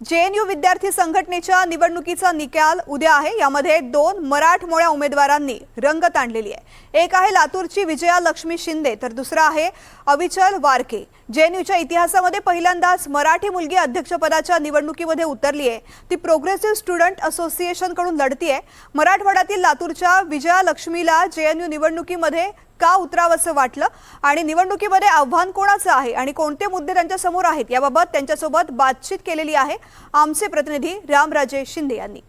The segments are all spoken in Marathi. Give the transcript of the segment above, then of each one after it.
जे एन यू विद्यार्थी संघटनेच्या निवडणुकीचा निकाल उद्या आहे. यामध्ये दोन मराठमोळ्या उमेदवारांनी रंगत आणलेली आहे. एक आहे लातूरची विजया लक्ष्मी शिंदे तर दुसरा आहे अविचल वारके. जे एन यूच्या इतिहासामध्ये पहिल्यांदाच मराठी मुलगी अध्यक्षपदाच्या निवडणुकीमध्ये उतरली आहे. ती प्रोग्रेसिव्ह स्टुडंट असोसिएशनकडून लढतीये. मराठवाड्यातील लातूरच्या विजया लक्ष्मीला जे एन यू निवडणुकीमध्ये का उतरावंसं वाटलं. आणि निवडणुकीमध्ये आव्हान कोणाचं आहे? आणि कोणते मुद्दे त्यांच्यासमोर आहेत? याबाबत त्यांच्यासोबत बातचीत केलेली आहे आमचे प्रतिनिधी रामराजे शिंदे यांनी.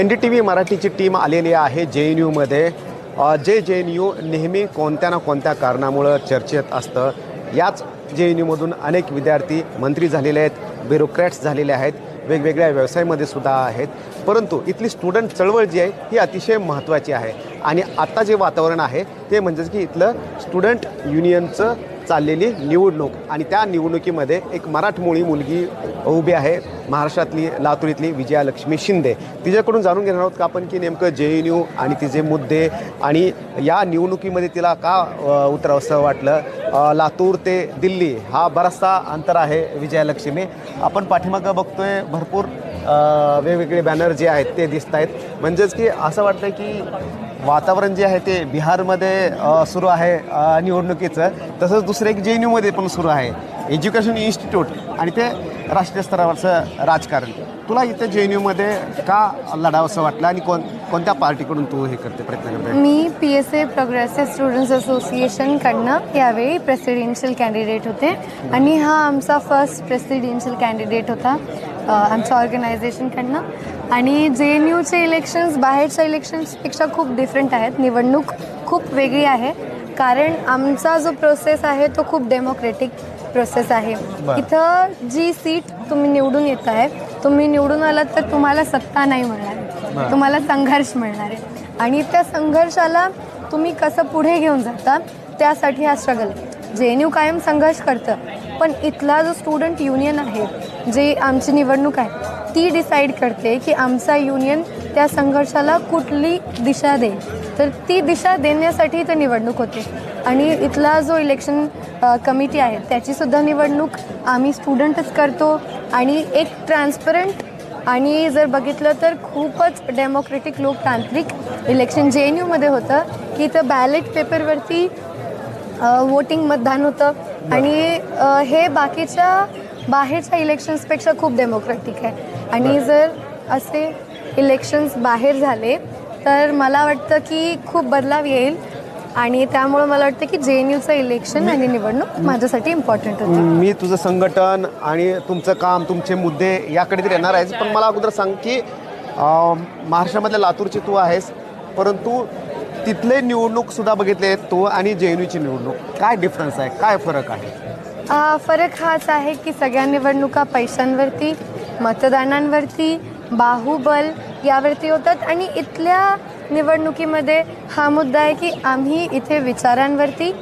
एन डी टी व्ही मराठीची टीम आलेली आहे जे एन यूमध्ये जे जे एन यू नेहमी कोणत्या ना कोणत्या कारणामुळं चर्चेत असतं याच जे एन यूमधून अनेक विद्यार्थी मंत्री झालेले आहेत ब्युरोक्रॅट्स झालेले आहेत वेगवेगळ्या व्यवसायामध्ये सुद्धा आहेत. परंतु इथली स्टुडंट चळवळ जी आहे ही अतिशय महत्त्वाची आहे. आणि आत्ता जे वातावरण आहे ते म्हणजेच की इथलं स्टुडंट युनियनचं चाललेली निवडणूक आणि त्या निवडणुकीमध्ये एक मराठमोळी मुलगी उभी आहे महाराष्ट्रातली लातूरीतली विजयालक्ष्मी शिंदे. तिच्याकडून जाणून घेणार आहोत का आपण की नेमकं जे एन यू आणि तिचे मुद्दे आणि या निवडणुकीमध्ये तिला का उतरावसं उतरावंसं वाटलं? लातूर ते दिल्ली हा बराचसा अंतर आहे विजयालक्ष्मी. आपण पाठीमागं बघतोय भरपूर वेगवेगळे बॅनर जे आहेत ते दिसत आहेत. म्हणजेच की असं वाटतं की वातावरण जे आहे ते बिहारमध्ये सुरू आहे निवडणुकीचं. तसंच दुसरं एक जे एन यूमध्ये पण सुरू आहे. एज्युकेशन इन्स्टिट्यूट आणि ते राष्ट्रीय स्तरावरचं राजकारण. तुला इथं जे एन यूमध्ये का लढावंसं वाटलं आणि कोण कोणत्या पार्टीकडून तू हे करते प्रयत्न करते? मी P S A progressive students असोसिएशनकडनं यावेळी प्रेसिडेन्शियल कॅन्डिडेट होते. आणि हा आमचा फर्स्ट प्रेसिडेन्शियल कॅन्डिडेट होता आमच्या ऑर्गनायझेशनकडनं आणि जे एन यूचे इलेक्शन्स बाहेरच्या इलेक्शन्सपेक्षा खूप डिफरंट आहेत. निवडणूक खूप वेगळी आहे. कारण आमचा जो प्रोसेस आहे तो खूप डेमोक्रेटिक प्रोसेस आहे. इथं जी सीट तुम्ही निवडून येत आहे तुम्ही निवडून आलात तर तुम्हाला सत्ता नाही मिळणार तुम्हाला संघर्ष मिळणार आहे. आणि त्या संघर्षाला तुम्ही कसं पुढे घेऊन जाता त्यासाठी हा स्ट्रगल जे एन यू कायम संघर्ष करतं पण इथला जो स्टुडंट युनियन आहे जे आमची निवडणूक आहे ती डिसाईड करते की आमचा युनियन त्या संघर्षाला कुठली दिशा देईल. तर ती दिशा देण्यासाठी इथं निवडणूक होते. आणि इथला जो इलेक्शन कमिटी आहे त्याचीसुद्धा निवडणूक आम्ही स्टुडंटच करतो. आणि एक ट्रान्सपरंट आणि जर बघितलं तर खूपच डेमोक्रेटिक लोकतांत्रिक इलेक्शन जे एन यूमध्ये होतं. की इथं बॅलेट पेपरवरती वोटिंग मतदान होतं. आणि हे बाकीच्या बाहेरच्या इलेक्शन्सपेक्षा खूप डेमोक्रेटिक आहे. आणि जर असे इलेक्शन्स बाहेर झाले तर मला वाटतं की खूप बदलाव येईल. आणि त्यामुळं मला वाटतं की जे एन यूचं इलेक्शन आणि निवडणूक माझ्यासाठी इम्पॉर्टंट होती. मी तुझं संघटन आणि तुमचं काम तुमचे मुद्दे याकडे तर येणार आहेस. पण मला अगोदर सांग की महाराष्ट्रामधल्या लातूरची तू आहेस परंतु तिथले निवडणूक सुद्धा बघितले आहेत तू आणि जे एन यूची निवडणूक. काय डिफरन्स आहे? काय फरक आहे? फरक हाच आहे की सगळ्या निवडणुका पैशांवरती मतदानांवरती बाहुबल यावरती होतात. आणि इथल्या निवडणुकीमध्ये हा मुद्दा आहे की आम्ही इथे विचारांवरती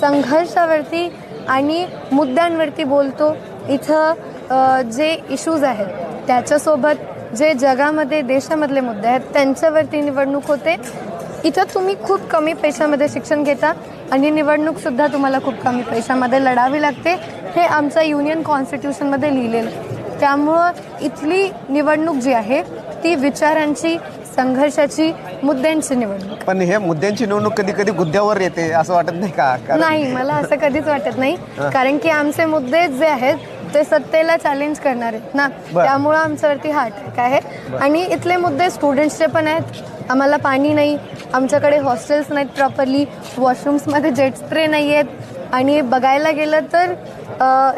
संघर्षावरती आणि मुद्द्यांवरती बोलतो. इथं जे इश्यूज आहेत त्याच्यासोबत जे जगामध्ये देशामधले मुद्दे आहेत त्यांच्यावरती निवडणूक होते. इथं तुम्ही खूप कमी पैशामध्ये शिक्षण घेता आणि निवडणूकसुद्धा तुम्हाला खूप कमी पैशामध्ये लढावी लागते. हे आमच्या युनियन कॉन्स्टिट्यूशनमध्ये लिहिलेलं आहे. त्यामुळं इथली निवडणूक जी आहे ती विचारांची संघर्षाची मुद्द्यांची निवडणूक. पण हे मुद्द्यांची निवडणूक कधी कधी गुद्द्यावर येते असं वाटत नाही का? कारण- नाही मला असं कधीच वाटत नाही. कारण की आमचे मुद्दे जे आहेत ते सत्तेला चॅलेंज करणार आहेत ना. बरं. त्यामुळं आमच्यावरती हा अटॅक आहे. आणि इथले मुद्दे स्टुडंट्सचे पण आहेत. आम्हाला पाणी नाही. आमच्याकडे हॉस्टेल्स नाहीत प्रॉपरली वॉशरूम्समध्ये जेट स्प्रे नाही आहेत. आणि बघायला गेलं तर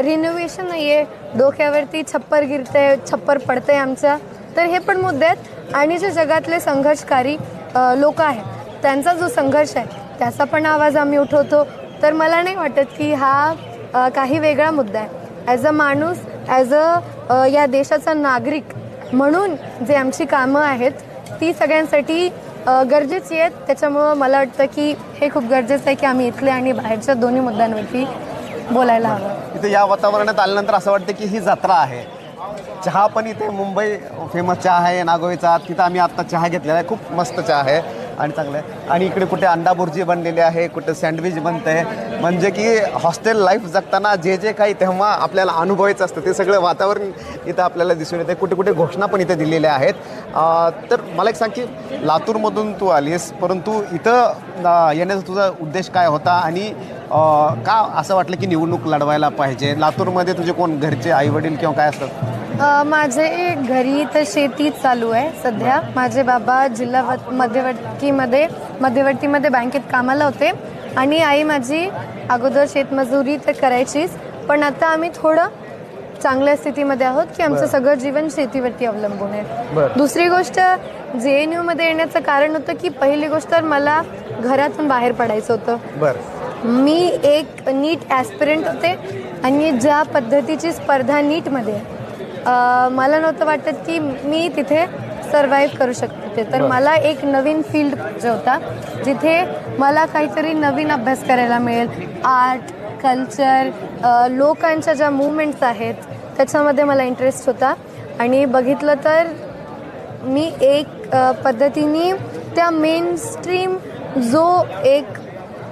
रिनोव्हेशन नाही आहे डोक्यावरती छप्पर गिरते छप्पर पडते आमच्या. तर हे पण मुद्दे आहेत. आणि जे जगातले संघर्षकारी लोक आहेत त्यांचा जो संघर्ष आहे त्याचा पण आवाज आम्ही उठवतो. तर मला नाही वाटत की हा काही वेगळा मुद्दा आहे. ॲज अ माणूस ॲज अ या देशाचा नागरिक म्हणून जे आमची कामं आहेत ती सगळ्यांसाठी गरजेची आहेत. त्याच्यामुळं मला वाटतं की हे खूप गरजेचं आहे की आम्ही इथले आणि बाहेरच्या दोन्ही मुद्द्यांवरती बोलायला हवं. इथे या वातावरणात आल्यानंतर असं वाटतं की ही जत्रा आहे. चहा पण इथे मुंबई फेमस चहा आहे नागोईचा तिथं आम्ही आत्ता चहा घेतलेला आहे. खूप मस्त चहा आहे आणि चांगलं आहे. आणि इकडे कुठे अंडा बुर्जी बनलेली आहे कुठे सँडविच बनतं. आहे म्हणजे की हॉस्टेल लाईफ जगताना जे जे काही तेव्हा आपल्याला अनुभवायचं असतं ते सगळं वातावरण इथं आपल्याला दिसून येते. कुठे कुठे घोषणा पण इथे दिलेल्या आहेत. तर मला एक सांग की लातूरमधून तू आलीस परंतु इथं येण्याचा तुझा उद्देश काय होता? आणि का असं वाटलं की निवडणूक लढवायला पाहिजे? लातूरमध्ये तुझे कोण घरचे आईवडील किंवा काय असतात? माझे घरी तर शेती चालू आहे सध्या. माझे बाबा जिल्हा व- मध्यवर्तीमध्ये मध्यवर्तीमध्ये बँकेत कामाला होते. आणि आई माझी अगोदर शेतमजुरी तर करायचीच. पण आता आम्ही थोडं चांगल्या स्थितीमध्ये आहोत की आमचं सगळं जीवन शेतीवरती अवलंबून आहे. दुसरी गोष्ट जे एन यूमध्ये येण्याचं कारण होतं की पहिली गोष्ट तर मला घरातून बाहेर पडायचं होतं. मी एक नीट ॲस्पिरंट होते आणि ज्या पद्धतीची स्पर्धा नीटमध्ये मला नव्हतं वाटत की मी तिथे सर्वाईव्ह करू शकते तर. मला एक नवीन फील्ड पाहिजे होता जिथे मला काहीतरी नवीन अभ्यास करायला मिळेल. आर्ट कल्चर लोकांच्या ज्या मुवमेंट्स आहेत त्याच्यामध्ये मला इंटरेस्ट होता. आणि बघितलं तर मी एक पद्धतीने त्या मेन स्ट्रीम जो एक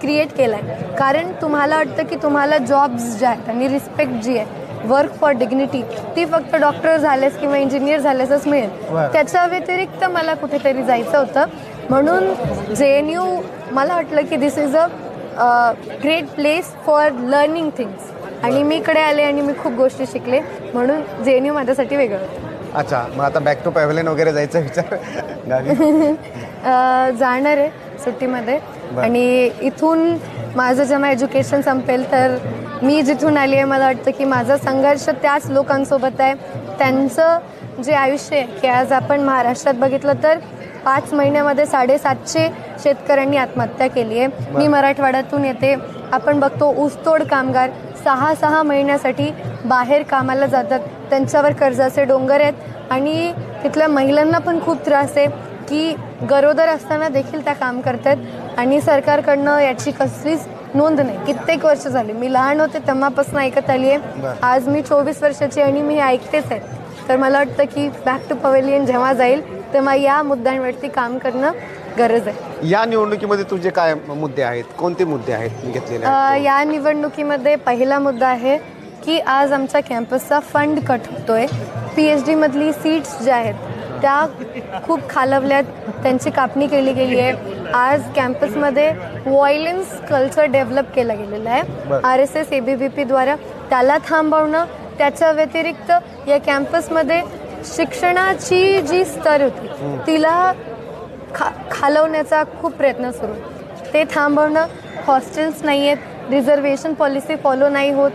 क्रिएट केला आहे कारण तुम्हाला वाटतं की तुम्हाला जॉब्स ज्या आहेत आणि रिस्पेक्ट जी आहे वर्क फॉर डिग्निटी ती फक्त डॉक्टर झालेस किंवा इंजिनियर झालेसच मिळेल. त्याच्या व्यतिरिक्त मला कुठेतरी जायचं होतं. म्हणून जे एन यू मला वाटलं की this is a great place for learning things आणि मी इकडे आले आणि मी खूप गोष्टी शिकले. म्हणून जे एन यू माझ्यासाठी वेगळं होतं. अच्छा मग आता बॅक टू पॅव्हलियन वगैरे जायचा विचार. गावी जाणार आहे सुट्टीमध्ये. आणि इथून माझं जेव्हा एज्युकेशन संपेल तर मी जिथून आली आहे मला वाटतं की माझा संघर्ष त्याच लोकांसोबत आहे. त्यांचं जे आयुष्य आहे की आज आपण महाराष्ट्रात बघितलं तर पाच महिन्यामध्ये साडेसातशे शेतकऱ्यांनी आत्महत्या केली आहे. मी मराठवाड्यातून येते. आपण बघतो ऊसतोड कामगार सहा सहा महिन्यासाठी बाहेर कामाला जातात. त्यांच्यावर कर्जाचे डोंगर आहेत. आणि तिथल्या महिलांना पण खूप त्रास आहे. की गरोदर असताना देखील त्या काम करतात आणि सरकारकडनं याची कसलीच नोंद नाही. कित्येक वर्ष झाली. मी लहान होते तेव्हापासून ऐकत आली आहे. आज मी चोवीस वर्षाची आणि मी ऐकतेच आहे. तर मला वाटतं की बॅक टू पवेलियन जेव्हा जाईल तेव्हा या मुद्द्यांवरती काम करणं गरज आहे. या निवडणुकीमध्ये तुझे काय मुद्दे आहेत? कोणते मुद्दे आहेत घेतलेले? या निवडणुकीमध्ये पहिला मुद्दा आहे की आज आमच्या कॅम्पसचा फंड कट होतोय. पी एच डीमधली सीट्स ज्या आहेत त्या खूप खालवल्यात. त्यांची कापणी केली गेली आहे. आज कॅम्पसमध्ये व्हायलन्स कल्चर डेव्हलप केलं गेलेलं आहे. R S S A B V पीद्वारा त्याला थांबवणं त्याच्या व्यतिरिक्त या कॅम्पसमध्ये शिक्षणाची जी स्तर होती तिला खा खालवण्याचा खूप प्रयत्न सुरू. ते थांबवणं हॉस्टेल्स नाही आहेत रिझर्वेशन पॉलिसी फॉलो नाही होत.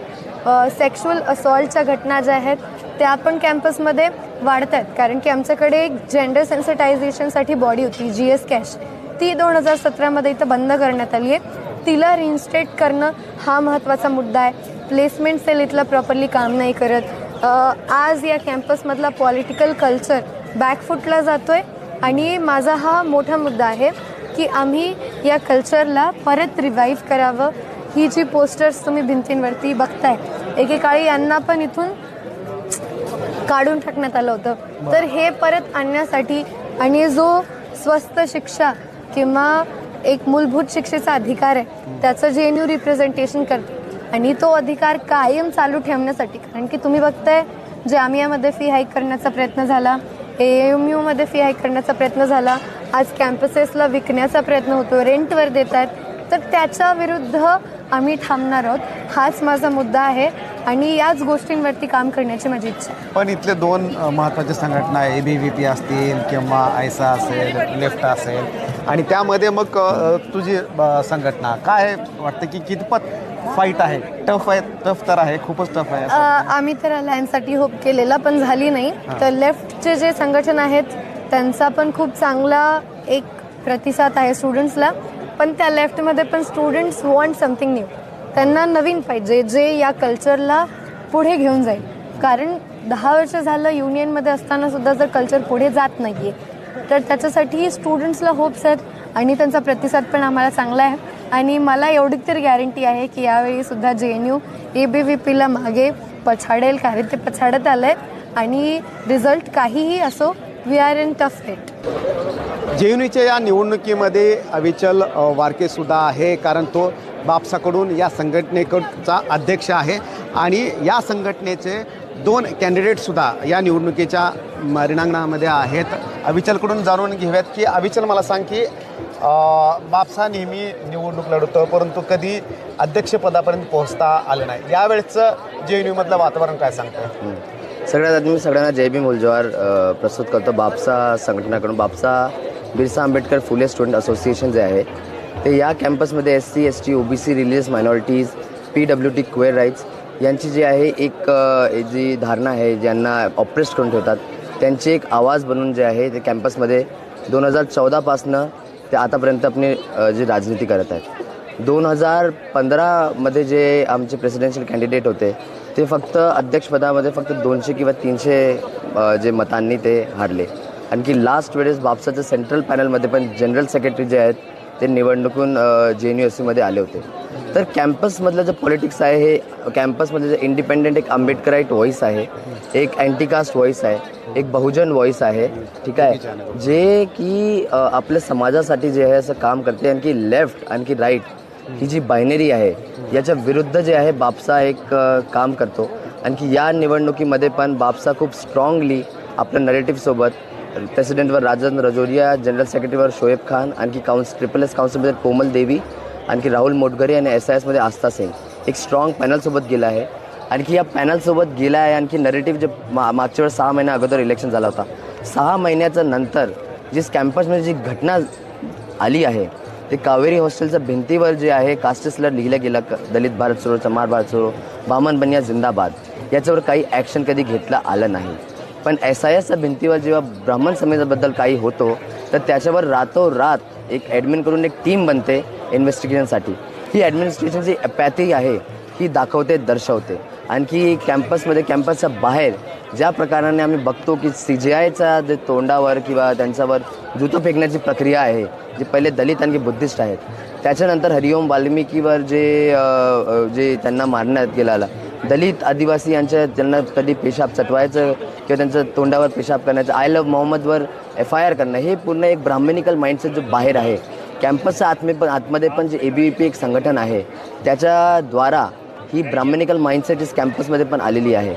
सेक्शुअल असॉल्टच्या घटना ज्या आहेत त्या पण कॅम्पसमध्ये वाढत आहेत कारण की आमच्याकडे एक जेंडर सेन्सिटायझेशनसाठी बॉडी होती जी एस कॅश ती दोन हजार सतरामध्ये इथं बंद करण्यात आली आहे. तिला रिइन्स्टेट करणं हा महत्त्वाचा मुद्दा आहे. प्लेसमेंट सेल इथला प्रॉपरली काम नाही करत. आज या कॅम्पसमधला पॉलिटिकल कल्चर बॅकफुटला जातो आहे आणि माझा हा मोठा मुद्दा आहे की आम्ही या कल्चरला परत रिवाईव्ह करावं. ही जी पोस्टर्स तुम्ही भिंतींवरती बघताय एकेकाळी यांना पण इथून काढून टाकण्यात आलं होतं. तर हे परत आणण्यासाठी आणि जो स्वस्त शिक्षा किंवा एक मूलभूत शिक्षेचा अधिकार आहे त्याचं जे एन यू रिप्रेझेंटेशन करते आणि तो अधिकार कायम चालू ठेवण्यासाठी कारण की तुम्ही बघताय जामियामध्ये फी हाईक करण्याचा प्रयत्न झाला ए एम यूमध्ये फी हाईक करण्याचा प्रयत्न झाला आज कॅम्पसेसला विकण्याचा प्रयत्न होतो रेंटवर देत आहेत तर त्याच्या विरुद्ध आम्ही थांबणार आहोत. हाच माझा मुद्दा आहे आणि याच गोष्टींवरती काम करण्याची माझी इच्छा आहे. पण इथले दोन महत्त्वाच्या संघटना ए बी व्ही पी असतील किंवा आयसा असेल लेफ्ट असेल. आणि त्यामध्ये मग अ, तुझी अ, संघटना. काय वाटतं की कितपत फाईट आहे? टफ आहे टफ तर आहे खूपच टफ आहे अ, असं. आम्ही तर अलायन्ससाठी होप केलेला पण झाली नाही. तर लेफ्टचे जे संघटन आहेत त्यांचा पण खूप चांगला एक प्रतिसाद आहे स्टुडंट्सला पण त्या लेफ्टमध्ये पण स्टुडंट्स वॉन्ट समथिंग न्यू त्यांना नवीन पाहिजे जे या कल्चरला पुढे घेऊन जाईल. कारण दहा वर्ष झालं युनियनमध्ये असताना सुद्धा जर कल्चर पुढे जात नाही आहे तर त्याच्यासाठी स्टुडंट्सला होप्स आहेत आणि त्यांचा प्रतिसाद पण आम्हाला चांगला आहे. आणि मला एवढी तर गॅरंटी आहे की यावेळी सुद्धा J N U A B V पीला मागे पछाडेल कारण ते पछाडत आलं आहे आणि रिझल्ट काहीही असो we are in tough fight जेयुनीच्या या निवडणुकीमध्ये अविचल वारकेसुद्धा आहे कारण तो बापसाकडून या संघटनेकडचा अध्यक्ष आहे. आणि या संघटनेचे दोन कॅन्डिडेटसुद्धा या निवडणुकीच्या रिणांगणामध्ये आहेत. अविचलकडून जाणून घेऊयात की अविचल मला सांग की बापसा नेहमी निवडणूक लढवतो परंतु कधी अध्यक्षपदापर्यंत पोहोचता आलं नाही. यावेळचं जे एन यूमधलं वातावरण काय सांगतं सगळ्यात आधी मी सगळ्यांना जय भीम उलजवार प्रस्तुत करतो. बापसा संघटनाकडून बापसा बिरसा आंबेडकर फुले स्टुडंट असोसिएशन जे आहे ते या कॅम्पसमध्ये S C S T O B C religious minorities P W D queer rights यांची जी आहे एक जी धारणा आहे ज्यांना ऑपरेस्ट करून ठेवतात त्यांची एक आवाज बनून जे आहे ते कॅम्पसमध्ये दोन हजार चौदापासनं ते आतापर्यंत आपली जी राजनीती करत आहेत. दोन हजार पंधरामध्ये जे आमचे प्रेसिडेन्शियल कॅन्डिडेट होते ते फक्त अध्यक्षपदामध्ये फक्त दोनशे किंवा तीनशे जे मतांनी ते हारले. आणखी लास्ट वेळेस बापसाच्या सेंट्रल पॅनलमध्ये पण जनरल सेक्रेटरी जे आहेत ते निवडणुकून जे एन यू एस सीमध्ये आले होते. तर कॅम्पसमधलं जे पॉलिटिक्स आहे हे कॅम्पसमधलं जे इंडिपेंडेंट एक आंबेडकराईट व्हॉईस आहे एक अँटीकास्ट व्हॉईस आहे एक बहुजन व्हॉईस आहे ठीक आहे? जे की आपल्या समाजासाठी जे आहे असं काम करते आणखी लेफ्ट आणखी राईट ही जी बायनरी आहे याच्या विरुद्ध जे आहे बापसा एक काम करतो. आणखी या निवडणुकीमध्ये पण बापसा खूप स्ट्रॉंगली आपल्या नरेटिव्हसोबत प्रेसिडेंटवर राजन रजोरिया जनरल सेक्रेटरीवर शोएब खान आणखी काउन्स ट्रिपल एस काउन्सिलमध्ये कोमल देवी आणखी राहुल मोटघरे आणि एस आय एसमध्ये आस्था सिंग एक स्ट्रॉंग पॅनलसोबत गेला आहे. आणखी या पॅनलसोबत गेला आहे आणखी नरेटिव्ह जे मा मागच्या वेळेस सहा महिन्या अगोदर इलेक्शन झाला होता. सहा महिन्याच्या नंतर जी कॅम्पसमध्ये जी घटना आली आहे ते कावेरी हॉस्टेलच्या भिंतीवर जे आहे कास्टेसला लिहिलं गेलं क- दलित भारत सोडो चमार भारत सोडो बामन बनिया जिंदाबाद. याच्यावर काही ॲक्शन कधी घेतलं आलं नाही. पण एस आय एसच्या भिंतीवर जेव्हा ब्राह्मण समाजाबद्दल काही होतो तर त्याच्यावर रातोरात एक ॲडमिन करून एक टीम बनते इन्व्हेस्टिगेशनसाठी ही ॲडमिनिस्ट्रेशनची ॲपॅथी आहे ही दाखवते दर्शवते. आणखी कॅम्पसमध्ये कॅम्पसच्या बाहेर ज्या प्रकाराने आम्ही बघतो की सी जी आयचा जे तोंडावर किंवा त्यांच्यावर जुतं फेकण्याची प्रक्रिया आहे जे पहिले दलित आणखी बुद्धिस्ट आहेत त्याच्यानंतर हरिओम वाल्मिकीवर जे जे त्यांना मारण्यात गेलेला दलित आदिवासी यांच्या त्यांना कधी पेशाब चटवायचं किंवा त्यांचं तोंडावर पेशाब करण्याचं आय लव्ह मोहम्मदवर एफ आय आर करणं हे पूर्ण एक ब्राह्मणिकल माइंडसेट जो बाहेर आहे. कॅम्पसच्या आतमे पण आतमध्ये पण जे ए बी पी एक संघटन आहे त्याच्याद्वारा ही ब्राह्मणिकल माइंडसेट इस कॅम्पसमध्ये पण आलेली आहे.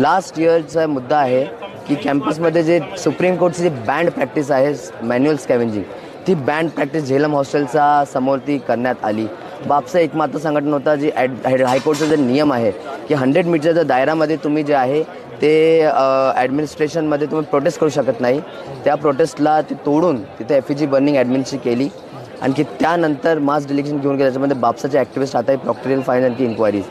लास्ट इयरचा मुद्दा आहे की कॅम्पसमध्ये जे सुप्रीम कोर्टची जी बँड प्रॅक्टिस आहे मॅन्युअल स्कॅवेंजिंग ती बँड प्रॅक्टिस झेलम हॉस्टेलचा समोर ती करण्यात आली. बापसा एकमात्र संघटन होता जी ॲड हायकोर्टचा जे नियम आहे की हंड्रेड मीटरच्या दायरामध्ये तुम्ही जे आहे ते ॲडमिनिस्ट्रेशनमध्ये तुम्ही प्रोटेस्ट करू शकत नाही. त्या प्रोटेस्टला ते तोडून तिथे एफ जी बर्निंग ॲडमिनची केली. आणखी त्यानंतर मास डिलेक्शन घेऊन गेलं त्याच्यामध्ये बापसाचे ॲक्टिव्हिस्ट आता आहे प्रॉक्टरियल फाईन आणखी इन्क्वायरीज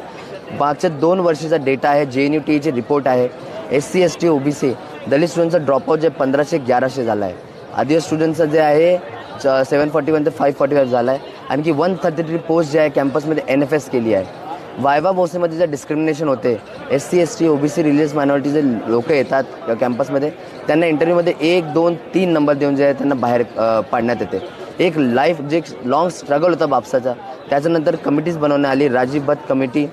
मागच्या दोन वर्षाचा डेटा आहे जे एन यू टीचे रिपोर्ट आहे S C S T O B C. दलित स्टुडंटचा ड्रॉपआउट जे पंधराशे ग्याराशे झाला आहे आदिवासी स्टुडंटचं जे आहे सेवन फॉर्टी वन ते फाईव्ह फॉर्टी फाईव्ह झाला आहे आणखी वन थर्टी थ्री पोस्ट जे आहे कॅम्पसमध्ये एन एफ एस केली आहे. वायवा भोसेमध्ये जे डिस्क्रिमिनेशन होते S C S T O B C religious minority जे लोक येतात कॅम्पसमध्ये त्यांना इंटरव्ह्यूमध्ये एक दोन तीन नंबर देऊन जे आहे त्यांना बाहेर पाडण्यात येते. एक लाईफ जे लॉंग स्ट्रगल होता बापसाचा त्याच्यानंतर कमिटीज बनवण्यात आली Rajiv Bhat committee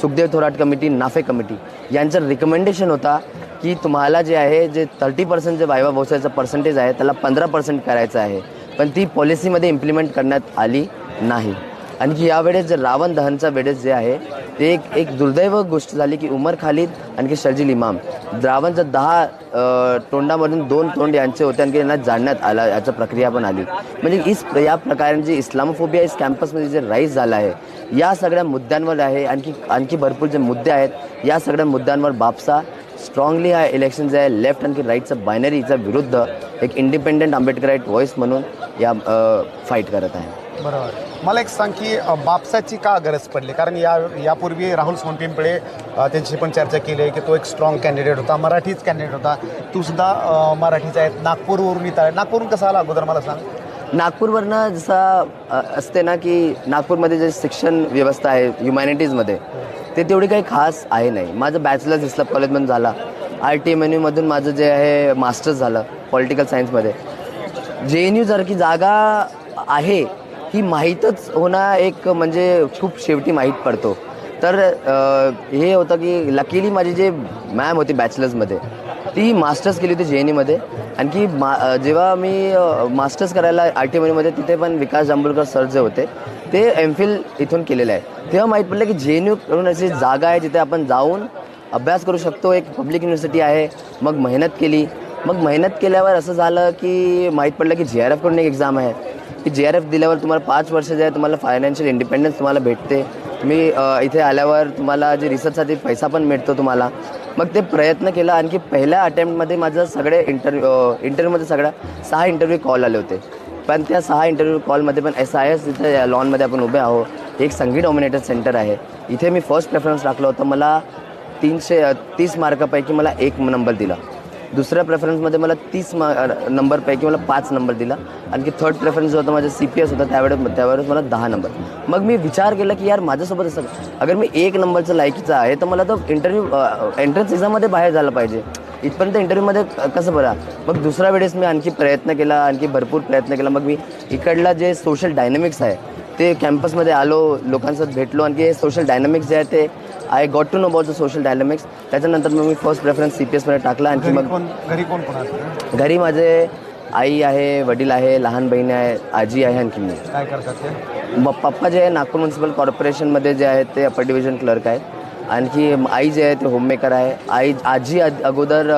Sukhdev Thorat committee Nafe committee यांचं रिकमेंडेशन होता की तुम्हाला जे आहे जे थर्टी पर्सेंट जे वायवा भोसायचं पर्सेंटेज आहे त्याला पंधरा पर्सेंट करायचं आहे. पण ती पॉलिसीमध्ये इम्प्लिमेंट करण्यात आली नाही. आणखी यावेळेस जे रावण दहनचा वेळेस जे आहे ते एक एक दुर्दैव गोष्ट झाली की उमर खालिद आणखी शर्जील इमाम. द्रावणचं दहा तोंडामधून दोन तोंड यांचे होते आणखी यांना जाणण्यात आला याचं प्रक्रिया पण आली. म्हणजे इस या प्रकारे जे इस्लामोफोबिया इस कॅम्पसमध्ये जे राईज झालं आहे या सगळ्या मुद्द्यांवर आहे आणखी आणखी भरपूर जे मुद्दे आहेत या सगळ्या मुद्द्यांवर बापसा स्ट्रॉंगली हा इलेक्शन जे आहे लेफ्ट आणखी राईटचं बायनरीचा विरुद्ध एक इंडिपेंडंट आंबेडकराईट व्हॉईस म्हणून या फाईट करत आहे. बरोबर. मला एक सांग की बापसाची का गरज पडली? कारण या यापूर्वी राहुल सोनपिंपळे त्यांची पण चर्चा केली आहे की तो एक स्ट्रॉंग कॅन्डिडेट होता मराठीच कॅन्डिडेट होता. तू सुद्धा मराठीचा आहे नागपूरवरून इथं आहे. नागपूरहून कसा आला अगोदर मला सांग. नागपूरवरनं जसा असते ना की नागपूरमध्ये जे शिक्षण व्यवस्था आहे ह्युमॅनिटीजमध्ये ते तेवढी काही खास आहे नाही. माझं बॅचलर्स इस्लाम कॉलेजमधून झाला. आर टी एम एन यूमधून माझं जे आहे मास्टर्स झालं पॉलिटिकल सायन्समध्ये जे एन यू सारखी जागा आहे ही माहीतच होणं एक म्हणजे खूप शेवटी माहीत पडतो. तर हे होतं की लकीली माझी जे मॅम होती बॅचलर्समध्ये ती मास्टर्स केली होती जे एन ईमध्ये आणखी मा जेव्हा मी मास्टर्स करायला आर टी मध्ये तिथे पण विकास जांभूळकर सर जे होते ते एम फिल इथून केलेलं आहे. तेव्हा माहीत पडलं की जे एन यू करून अशी जागा आहे जिथे आपण जाऊन अभ्यास करू शकतो. एक पब्लिक युनिव्हर्सिटी आहे मग मेहनत केली. मग मेहनत केल्यावर असं झालं की माहीत पडलं की जे आर एफकडून एक एक्झाम आहे. की जे आर एफ दिल्यावर तुम्हाला पाच वर्ष जे आहे तुम्हाला फायनान्शियल इंडिपेंडन्स तुम्हाला भेटते. तुम्ही इथे आल्यावर तुम्हाला जे रिसर्चसाठी पैसा पण मिळतो तुम्हाला. मग ते प्रयत्न केला. आणखी पहिल्या अटेम्प्टमध्ये माझं सगळे इंटरव्ह्यू इंटरव्ह्यूमध्ये सगळ्या सहा इंटरव्ह्यू कॉल आले होते. पण त्या सहा इंटरव्ह्यू कॉलमध्ये पण एस आय एस इथे लॉनमध्ये आपण उभे आहोत. एक संगीत डॉमिनेटेड सेंटर आहे. इथे मी फर्स्ट प्रेफरन्स टाकलं होतं. मला तीनशे तीस मार्कापैकी मला एक नंबर दिला. दुसऱ्या प्रेफरन्समध्ये मला तीस मा नंबरपैकी मला पाच नंबर दिला. आणखी थर्ड प्रेफरन्स जो होता माझा सी पी एस होता त्यावेळेस त्यावेळेस मला दहा नंबर मग मी विचार केला की यार माझ्यासोबत असं अगर मी एक नंबरचं लायकीचं आहे तर मला तो इंटरव्ह्यू एंट्रन्स एक्झाममध्ये बाहेर झालं पाहिजे. इथपर्यंत इंटरव्ह्यूमध्ये कसं बरं? मग दुसऱ्या वेळेस मी आणखी प्रयत्न केला आणखी भरपूर प्रयत्न केला. मग मी इकडला जे सोशल डायनॅमिक्स आहे ते कॅम्पसमध्ये आलो लोकांसोबत भेटलो. आणखी हे सोशल डायनॅमिक्स जे आहे ते I got to know about the social dynamics त्याच्यानंतर मग मी फर्स्ट प्रेफरन्स सी पी एसमध्ये टाकला आणखी मग घरी कोण कोण घरी माझे आई आहे वडील आहे लहान बहीण आहे आजी आहे आणखी मी. काय करतात ब- पप्पा जे आहे नागपूर म्युन्सिपल कॉर्पोरेशनमध्ये जे आहेत ते अपर डिव्हिजन क्लर्क आहेत. आणखी आई जे आहे ते होममेकर आहे. आई आजी अगोदर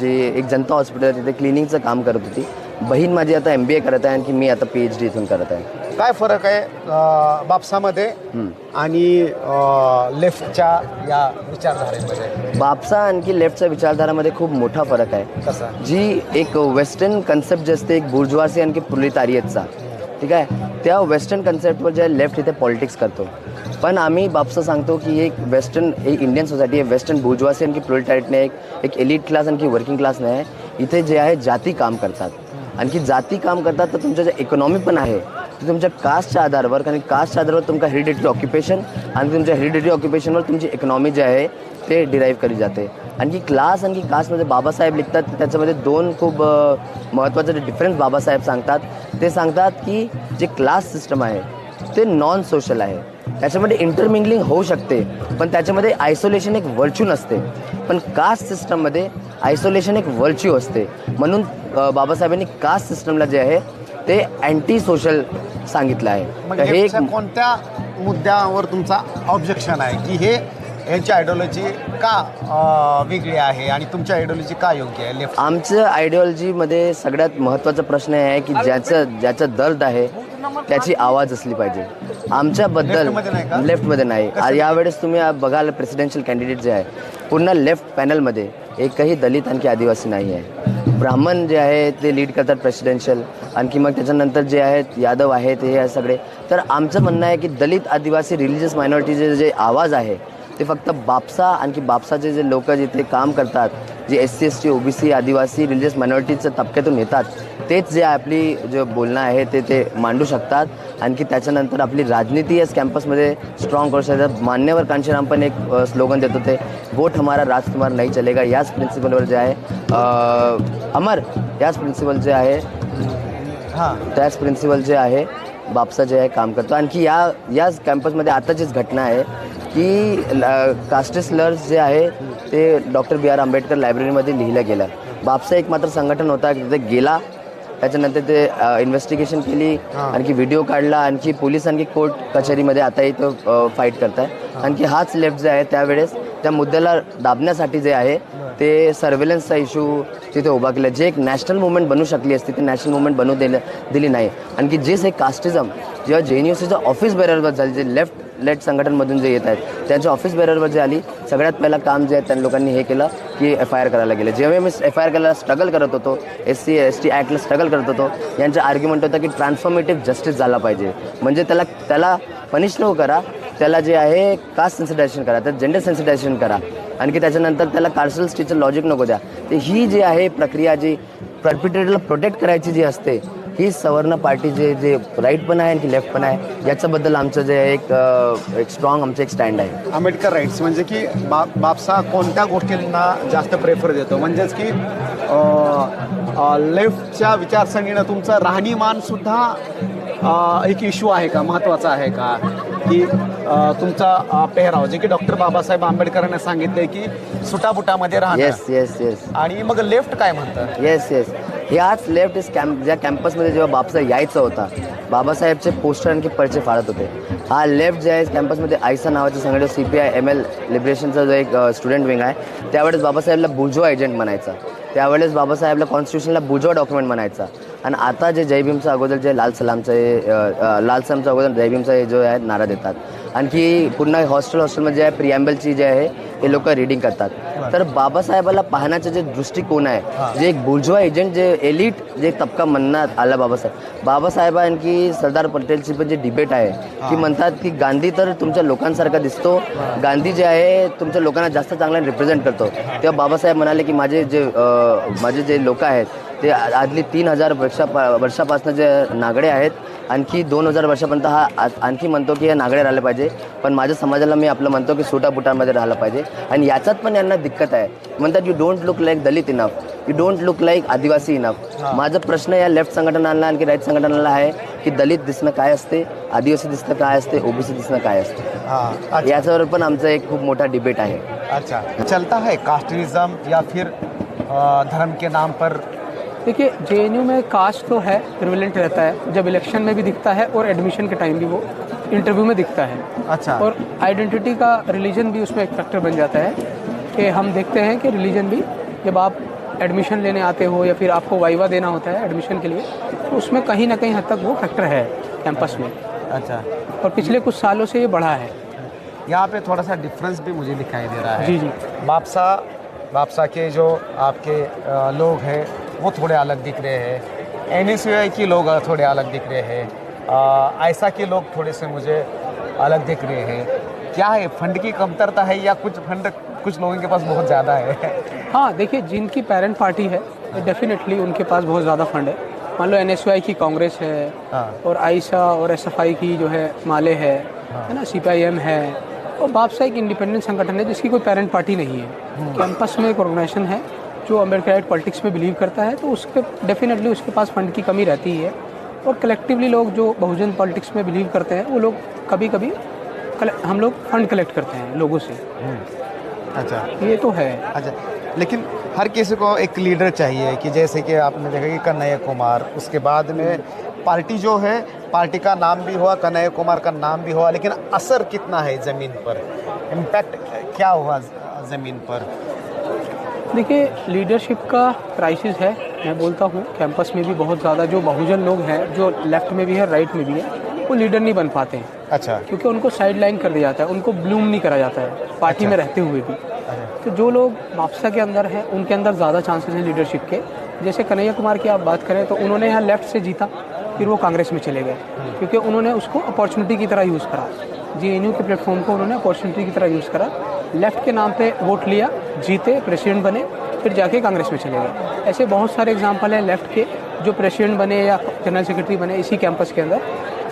जे एक जनता हॉस्पिटल आहे तिथे क्लिनिंगचं काम करत होती. बहीण माझी आता एम बी ए करत आहे आणखी मी आता पी एच डी इथून करत आहे. काय फरक आहे? बापसामध्ये आणि लेफ्टच्या या विचारधारेमध्ये? बापसा आणखी लेफ्टच्या विचारधारामध्ये खूप मोठा फरक आहे. कसा? जी एक वेस्टर्न कन्सेप्ट जे असते एक बुर्जवासी आणखी प्रोलितारियतचा ठीक आहे? त्या वेस्टर्न कन्सेप्टवर जे लेफ्ट इथे पॉलिटिक्स करतो. पण आम्ही बापसा सांगतो की एक वेस्टर्न एक इंडियन सोसायटी आहे वेस्टर्न बुर्जवासी आणखी प्रोलिटारियटने एक एक एलिट क्लास आणखी वर्किंग क्लास नाही. आहे इथे जे आहे जाती काम करतात. आणखी जाती काम करतात तर तुमचं जे इकॉनॉमी पण आहे ते तुमच्या कास्टच्या आधारावर कारण कास्टच्या आधारावर तुमका हेरिडेटरी ऑक्युपेशन आणि तुमच्या हेरिडेटरी ऑक्युपेशनवर तुमची इकॉनॉमी जे आहे ते डिराईव्ह केली जाते. आणखी क्लास आणखी कास्टमध्ये बाबासाहेब लिखतात त्याच्यामध्ये दोन खूप महत्त्वाचे जे डिफरन्स बाबासाहेब सांगतात ते सांगतात की जे क्लास सिस्टम आहे ते नॉन सोशल आहे. त्याच्यामध्ये इंटरमिंगलिंग होऊ शकते पण त्याच्यामध्ये आयसोलेशन एक वर्च्यू नसते. पण कास्ट सिस्टममध्ये आयसोलेशन एक वर्च्यू असते. म्हणून बाबासाहेबांनी कास्ट सिस्टमला जे आहे ते अँटी सोशल सांगितलं आहे. मग तर हे एक लेफ्टच्या कोणत्या मुद्द्यावर तुमचा ऑब्जेक्शन आहे की हे यांची आयडिओलॉजी का वेगळी आहे आणि तुमची आयडिओलॉजी का योग्य आहे? लेफ्ट आमचं आयडिओलॉजीमध्ये सगळ्यात महत्त्वाचा प्रश्न हे आहे की ज्याचं ज्याचं दर्द आहे त्याची आवाज असली पाहिजे. आमच्याबद्दल लेफ्टमध्ये नाही यावेळेस तुम्ही बघाल प्रेसिडेन्शियल कॅन्डिडेट जे आहे पूर्ण लेफ्ट पॅनलमध्ये एकही दलित आणखी आदिवासी नाही आहे. ब्राह्मण जे आहे ते लीड करतात प्रेसिडेन्शियल आणखी मग त्याच्यानंतर जे आहेत यादव आहेत हे सगळे. तर आमचं म्हणणं आहे की दलित आदिवासी रिलिजियस मायनॉरिटीचे जे आवाज आहे ते फक्त बापसा आणखी बापसाचे जे लोक जिथे काम करतात जे S C S T O B C Adivasi religious मायनॉरिटीच्या तबक्यातून येतात तेच जे आपली जे बोलणं आहे ते ते मांडू शकतात. आणखी त्याच्यानंतर आपली राजनीती याच कॅम्पसमध्ये स्ट्रॉंग करू शकतात. मान्यवर कांशीराम पण एक स्लोगन देत होते वोट हमारा राज तुम्हारा नाही चलेगा. याच प्रिन्सिपलवर जे आहे अमर याच प्रिन्सिपल जे आहे हां. त्याच प्रिन्सिपल जे आहे बापसा जे आहे काम करतो. आणखी या याच कॅम्पसमध्ये आताचीच घटना आहे की कास्टेस लर्स जे आहे ते डॉक्टर बी आर आंबेडकर लायब्ररीमध्ये लिहिलं गेलं बापसा एक मात्र संघटन होता की तिथे गेला. त्याच्यानंतर ते इन्व्हेस्टिगेशन केली आणखी व्हिडिओ काढला आणखी पोलीस आणखी कोर्ट कचेरीमध्ये आता इथं फाईट करत आहे आणखी हाच लेफ्ट जे आहे त्यावेळेस त्या मुद्द्याला दाबण्यासाठी जे आहे ते सर्वेलन्सचा इश्यू तिथे उभा केला. जे एक नॅशनल मुवमेंट बनू शकली असती ते नॅशनल मुवमेंट बनवू दिलं दिली नाही. आणखी जेच एक कास्टिझम जेव्हा जे एन यू सीचं ऑफिस बेररवर झाली जे लेफ्ट लेट संघटनमधून जे येत आहेत त्यांच्या ऑफिस बेररवर जे आली सगळ्यात पहिलं काम जे आहे त्या लोकांनी हे केलं की एफ आय आर करायला गेलं. जेव्हा मी एफ आय आर करायला स्ट्रगल करत होतो एस सी एस टी ॲक्टला स्ट्रगल करत होतो यांचं आर्ग्युमेंट होतं की ट्रान्सफॉर्मेटिव्ह जस्टिस झाला पाहिजे. म्हणजे त्याला त्याला पनिश नको करा त्याला जे आहे कास्ट सेन्सिटायझेशन करा तर जेंडर सेन्सिटायझेशन करा. आणखी त्याच्यानंतर त्याला कार्सल स्टीचं लॉजिक नको द्या. तर ही जी आहे प्रक्रिया जी परपिटेटरला प्रोटेक्ट करायची जी असते ही सवर्ण पार्टी जे जे राईट पण आहे आणखी लेफ्ट पण आहे याच्याबद्दल आमचं जे एक एक स्ट्रॉंग आमचं एक स्टँड आहे. आंबेडकर राईट्स म्हणजे की बा बापसा कोणत्या गोष्टींना जास्त प्रेफर देतो? म्हणजेच की लेफ्टच्या विचारसरणीनं तुमचं राहणीमान सुद्धा अ, एक इश्यू आहे का? महत्त्वाचा आहे का? की तुमचा पेहराव जे की डॉक्टर बाबासाहेब आंबेडकरांनी सांगितले की सुटाबुटामध्ये राहणं. येस येस येस आणि मग लेफ्ट काय म्हणतं? येस येस ह्याच लेफ्ट इस कॅम्प ज्या कॅम्पसमध्ये जेव्हा बाबासाहेब यायचा होता बाबासाहेबचे पोस्टर आणखी पर्चे फाडत होते. हा लेफ्ट जे आहे कॅम्पसमध्ये आयसा नावाचं संघटन C P I M L लिबरेशनचा जो एक स्टुडंट विंग आहे त्यावेळेस बाबासाहेबला बुजवा एजंट म्हणायचा. त्यावेळेस बाबासाहेबला कॉन्स्टिट्यूशनला बुजवा डॉक्युमेंट म्हणायचा. आणि आता जे जयभीमचा अगोदर जे लाल सलामचं हे, लाल सलामचा अगोदर जयभीमचा हे जो आहे नारा देतात. आणखी पुन्हा हॉस्टेल हॉस्टेलमध्ये जे आहे प्रिॲम्बलची जे आहे हे लोक रिडिंग करतात. तर बाबासाहेबाला पाहण्याचं जे दृष्टिकोन आहे जे एक बुर्जवा एजंट जे एलिट जे तबका म्हणण्यात आला बाबासाहेब. बाबासाहेब आणखी सरदार पटेलची पण जे डिबेट आहे की म्हणतात की गांधी तर तुमच्या लोकांसारखा दिसतो. गांधी जे आहे तुमच्या लोकांना जास्त चांगला रिप्रेझेंट करतो. तेव्हा बाबासाहेब म्हणाले की माझे जे माझे जे लोक आहेत ते आदली तीन हजार वर्षा वर्षापासून जे नागडे आहेत आणखी दोन हजार वर्षापर्यंत हा आणखी म्हणतो की हे नागडे राहिले पाहिजे. पण माझ्या समाजाला मी आपलं म्हणतो की सुटापुटांमध्ये राहिलं पाहिजे. आणि याच्यात पण यांना दिक्कत आहे. म्हणतात you don't look like Dalit enough you don't look like Adivasi enough माझा प्रश्न या लेफ्ट संघटनांना आणखी राईट संघटनाला आहे की दलित दिसणं काय असते आदिवासी दिसणं काय असते ओबीसी दिसणं काय असते? याच्यावर पण आमचा एक खूप मोठा डिबेट आहे. अच्छा. चलता है कास्टिज्म या फिर धर्म के नाम पर देखिए जे में कास्ट तो है प्रिविलेंट रहता है। जब इलेक्शन में भी दिखता है और एडमिशन के टाइम भी वो इंटरव्यू में दिखता है। अच्छा। और आइडेंटिटी का रिलीजन भी उसमें एक फैक्टर बन जाता है कि हम देखते हैं कि रिलीजन भी जब आप एडमिशन लेने आते हो या फिर आपको वाइवा देना होता है एडमिशन के लिए तो उसमें कहीं ना कहीं हद तक वो फैक्टर है कैंपस में। अच्छा। और पिछले कुछ सालों से ये बढ़ा है। यहाँ पे थोड़ा सा डिफरेंस भी मुझे दिखाई दे रहा है। जी जी। बापसा बापसा के जो आपके लोग हैं वो थोड़े अलग दिख रहे हैं। एन के लोग थोड़े अलग दिख रहे हैं। ऐसा के लोग थोड़े से मुझे अलग दिख रहे हैं। क्या है फंड की कमतरता है या कुछ फंड कुछ लोगों के पास बहुत ज़्यादा है? हाँ देखिए जिनकी पेरेंट पार्टी है डेफिनेटली उनके पास बहुत ज़्यादा फंड है। मान लो एन की कांग्रेस है हाँ। और आयशा और एस की जो है माले है है। ना सीपीआईएम है। और बापसा एक इंडिपेंडेंट संगठन है जिसकी कोई पेरेंट पार्टी नहीं है। कैंपस में एक ऑर्गेनाइजेशन है जो अंबेडकर पॉलिटिक्स में बिलीव करता है तो उसके डेफिनेटली उसके पास फंड की कमी रहती ही है। और कलेक्टिवली लोग जो बहुजन पॉलिटिक्स में बिलीव करते हैं वो लोग कभी कभी हम लोग फंड कलेक्ट करते हैं लोगों से। अच्छा। ये तो है। अच्छा लेकिन हर किसी को एक लीडर चाहिए कि जैसे कि आपने देखा कि कन्हैया कुमार उसके बाद में पार्टी जो है पार्टी का नाम भी हुआ कन्हैया कुमार का नाम भी हुआ लेकिन असर कितना है ज़मीन पर? इम्पैक्ट क्या हुआ ज़मीन पर? देखिए लीडरशिप का क्राइसिस है मैं बोलता हूँ कैंपस में भी बहुत ज़्यादा जो बहुजन लोग हैं जो लेफ़्ट में भी है राइट में भी है वो लीडर नहीं बन पाते हैं। अच्छा। क्योंकि उनको साइड लाइन कर दिया जाता है उनको ब्लूम नहीं करा जाता है पार्टी अच्छा। में रहते हुए भी। तो जो लोग मापसा के अंदर हैं उनके अंदर ज़्यादा चांसेस हैं लीडरशिप के। जैसे कन्हैया कुमार की आप बात करें तो उन्होंने यहाँ लेफ़्ट से जीता फिर वो कांग्रेस में चले गए। क्योंकि उन्होंने उसको अपॉर्चुनिटी की तरह यूज़ करा। जेएनयू के प्लेटफॉर्म को उन्होंने अपॉर्चुनिटी की तरह यूज़ करा। लेफ़्ट के नाम पे वोट लिया जीते प्रेसिडेंट बने फिर जाके कांग्रेस में चले गए। ऐसे बहुत सारे एग्ज़ाम्पल हैं लेफ़्ट के जो प्रेसिडेंट बने या जनरल सेक्रेटरी बने इसी कैंपस के अंदर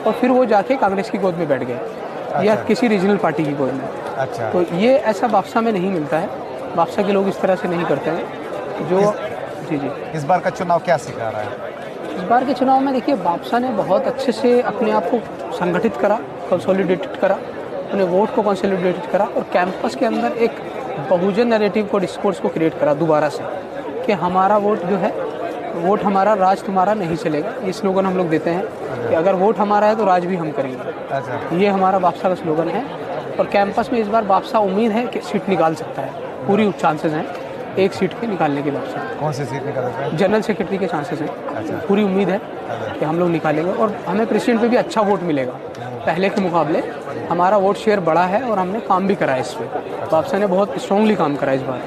और फिर वो जाके कांग्रेस की गोद में बैठ गए या किसी रीजनल पार्टी की गोद में। अच्छा। तो ये ऐसा बापसा में नहीं मिलता है। बापसा के लोग इस तरह से नहीं करते हैं जो इस, जी जी। इस बार का चुनाव क्या सिखा रहा है? इस बार के चुनाव में देखिए बापसा ने बहुत अच्छे से अपने आप को संगठित करा कंसोलिडेटेड करा अपने वोट को कंसोलिडेटेड करा और कैंपस के अंदर एक बहुजन नैरेटिव को डिस्कोर्स को क्रिएट करा दोबारा से कि हमारा वोट जो है वोट हमारा राज तुम्हारा नहीं चलेगा। ये स्लोगन हम लोग देते हैं कि अगर वोट हमारा है तो राज भी हम करेंगे। अच्छा। ये हमारा बापसा का स्लोगन है और कैंपस में इस बार बापसा उम्मीद है कि सीट निकाल सकता है। पूरी चांसेस हैं एक सीट के निकालने के बापसा। कौन सी सीट निकाल हैं जनरल सेक्रेटरी के चांसेस अच्छा। हैं पूरी उम्मीद है कि हम लोग निकालेंगे और हमें प्रेसिडेंट पे भी अच्छा वोट मिलेगा। पहले के मुकाबले हमारा वोट शेयर बड़ा है और हमने काम भी करा है इस पर बापसा ने बहुत स्ट्रांगली काम करा है इस बार।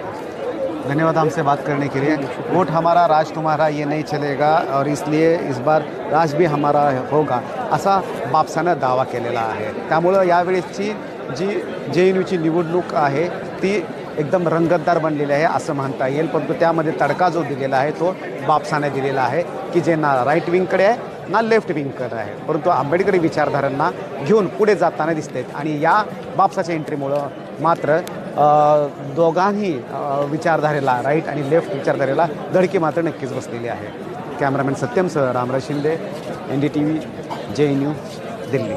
धन्यवाद हमसे बात करने के लिए। वोट हमारा राज तुम्हारा ये नहीं चलेगा और इसलिए इस बार राज भी हमारा होगा। असा बापसानं दावा केलेला आहे त्यामुळं यावेळेसची जी जे एन यू यूची निवडणूक आहे, ती एकदम रंगतदार बनलेली आहे असं म्हणता परंतु तडका जो दिलेला आहे तो बापसाने दिलेला आहे की जे ना राईट विंगकडे आहे ना लेफ्ट विंगकडे आहे. परंतु आंबेडकरी विचारधारांना घेऊन पुढे जाताना दिसत आहेत आणि या बापसाच्या एंट्रीमुळं मात्र दोघांनी दोघांही विचारधारेला राईट आणि लेफ्ट विचारधारेला धडकी मात्र नक्कीच बसलेली आहे cameraman सत्यमसह Ramraj Shinde N D T V J N U Delhi.